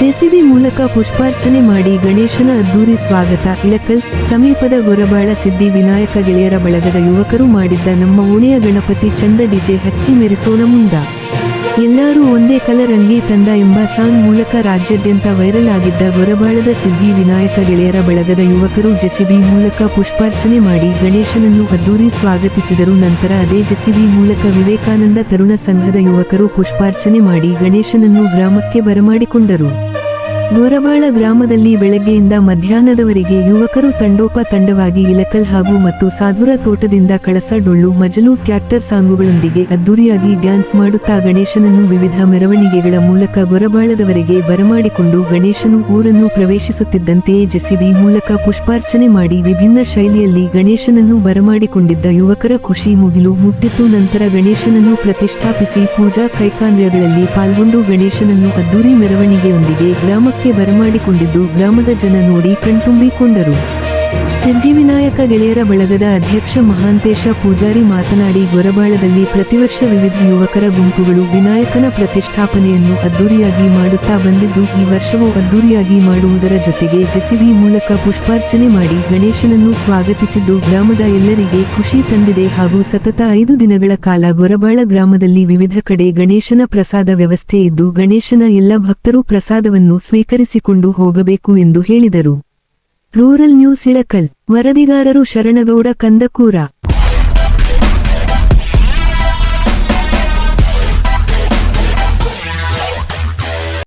JCB ಮೂಲಕ ಪುಷ್ಪಾರ್ಚನೆ ಮಾಡಿ ಗಣೇಶನ ಅದ್ದೂರಿ ಸ್ವಾಗತ. ಇಳಕಲ್, ಸಮೀಪದ ಗೊರಬಾಳ ಸಿದ್ಧಿ ವಿನಾಯಕ ಗೆಳೆಯರ ಬಳಗದ ಯುವಕರು ಮಾಡಿದ್ದ ನಮ್ಮ ಓಣೆಯ ಗಣಪತಿ ಚಂದ ಡಿಜೆ ಹಚ್ಚಿ ಮೆರೆಸೋಣ ಮುಂದ. ಎಲ್ಲರೂ ಒಂದೇ ಕಲರ್ ಅಂಗಿ ತಂದ ಎಂಬ ಸಾಂಗ್ ಮೂಲಕ ರಾಜ್ಯಾದ್ಯಂತ ವೈರಲ್ ಆಗಿದ್ದ ಗೊರಬಾಳದ ಸಿದ್ಧಿ ವಿನಾಯಕ ಗೆಳೆಯರ ಬಳಗದ ಯುವಕರು ಜೆಸಿಬಿ ಮೂಲಕ ಪುಷ್ಪಾರ್ಚನೆ ಮಾಡಿ ಗಣೇಶನನ್ನು ಅದ್ದೂರಿ ಸ್ವಾಗತಿಸಿದರು. ನಂತರ ಅದೇ ಜೆಸಿಬಿ ಮೂಲಕ ವಿವೇಕಾನಂದ ತರುಣ ಸಂಘದ ಯುವಕರು ಪುಷ್ಪಾರ್ಚನೆ ಮಾಡಿ ಗಣೇಶನನ್ನು ಗ್ರಾಮಕ್ಕೆ ಬರಮಾಡಿಕೊಂಡರು. ಗೋರಬಾಳ ಗ್ರಾಮದಲ್ಲಿ ಬೆಳಗ್ಗೆಯಿಂದ ಮಧ್ಯಾಹ್ನದವರೆಗೆ ಯುವಕರು ತಂಡೋಪ ತಂಡವಾಗಿ ಇಲಕಲ್ ಹಾಗೂ ಮತ್ತು ಸಾಧುರ ತೋಟದಿಂದ ಕಳಸ ಡೊಳ್ಳು ಮಜಲು ಟ್ಯಾಕ್ಟರ್ ಸಾಂಗುಗಳೊಂದಿಗೆ ಅದ್ದೂರಿಯಾಗಿ ಡ್ಯಾನ್ಸ್ ಮಾಡುತ್ತಾ ಗಣೇಶನನ್ನು ವಿವಿಧ ಮೆರವಣಿಗೆಗಳ ಮೂಲಕ ಗೊರಬಾಳದವರೆಗೆ ಬರಮಾಡಿಕೊಂಡು ಗಣೇಶನು ಊರನ್ನು ಪ್ರವೇಶಿಸುತ್ತಿದ್ದಂತೆಯೇ ಜೆಸಿಬಿ ಮೂಲಕ ಪುಷ್ಪಾರ್ಚನೆ ಮಾಡಿ ವಿಭಿನ್ನ ಶೈಲಿಯಲ್ಲಿ ಗಣೇಶನನ್ನು ಬರಮಾಡಿಕೊಂಡಿದ್ದ ಯುವಕರ ಖುಷಿ ಮುಗಿಲು ಮುಟ್ಟಿತ್ತು. ನಂತರ ಗಣೇಶನನ್ನು ಪ್ರತಿಷ್ಠಾಪಿಸಿ ಪೂಜಾ ಕೈಕಾಂಡ್ಯಗಳಲ್ಲಿ ಪಾಲ್ಗೊಂಡು ಗಣೇಶನನ್ನು ಅದ್ದೂರಿ ಮೆರವಣಿಗೆಯೊಂದಿಗೆ ಗ್ರಾಮಕ್ಕೆ ಬರಮಾಡಿಕೊಂಡಿದ್ದು ಗ್ರಾಮದ ಜನ ನೋಡಿ ಕಣ್ತುಂಬಿಕೊಂಡರು. ಸಿದ್ಧಿವಿನಾಯಕ ಗೆಳೆಯರ ಬಳಗದ ಅಧ್ಯಕ್ಷ ಮಹಾಂತೇಶ ಪೂಜಾರಿ ಮಾತನಾಡಿ, ಗೊರಬಾಳದಲ್ಲಿ ಪ್ರತಿವರ್ಷ ವಿವಿಧ ಯುವಕರ ಗುಂಪುಗಳು ವಿನಾಯಕನ ಪ್ರತಿಷ್ಠಾಪನೆಯನ್ನು ಅದ್ದೂರಿಯಾಗಿ ಮಾಡುತ್ತಾ ಬಂದಿದ್ದು, ಈ ವರ್ಷವೂ ಅದ್ದೂರಿಯಾಗಿ ಮಾಡುವುದರ ಜೊತೆಗೆ ಜೆಸಿಬಿ ಮೂಲಕ ಪುಷ್ಪಾರ್ಚನೆ ಮಾಡಿ ಗಣೇಶನನ್ನು ಸ್ವಾಗತಿಸಿದ್ದು, ಗ್ರಾಮದ ಎಲ್ಲರಿಗೆ ಖುಷಿ ತಂದಿದೆ ಹಾಗೂ ಸತತ ಐದು ದಿನಗಳ ಕಾಲ ಗೊರಬಾಳ ಗ್ರಾಮದಲ್ಲಿ ವಿವಿಧ ಕಡೆ ಗಣೇಶನ ಪ್ರಸಾದ ವ್ಯವಸ್ಥೆ ಇದ್ದು, ಗಣೇಶನ ಎಲ್ಲ ಭಕ್ತರು ಪ್ರಸಾದವನ್ನು ಸ್ವೀಕರಿಸಿಕೊಂಡು ಹೋಗಬೇಕು ಎಂದು ಹೇಳಿದರು. ರೂರಲ್ ನ್ಯೂಸ್ ಇಳಕಲ್ ವರದಿಗಾರರು ಶರಣಗೌಡ ಕಂದಕೂರ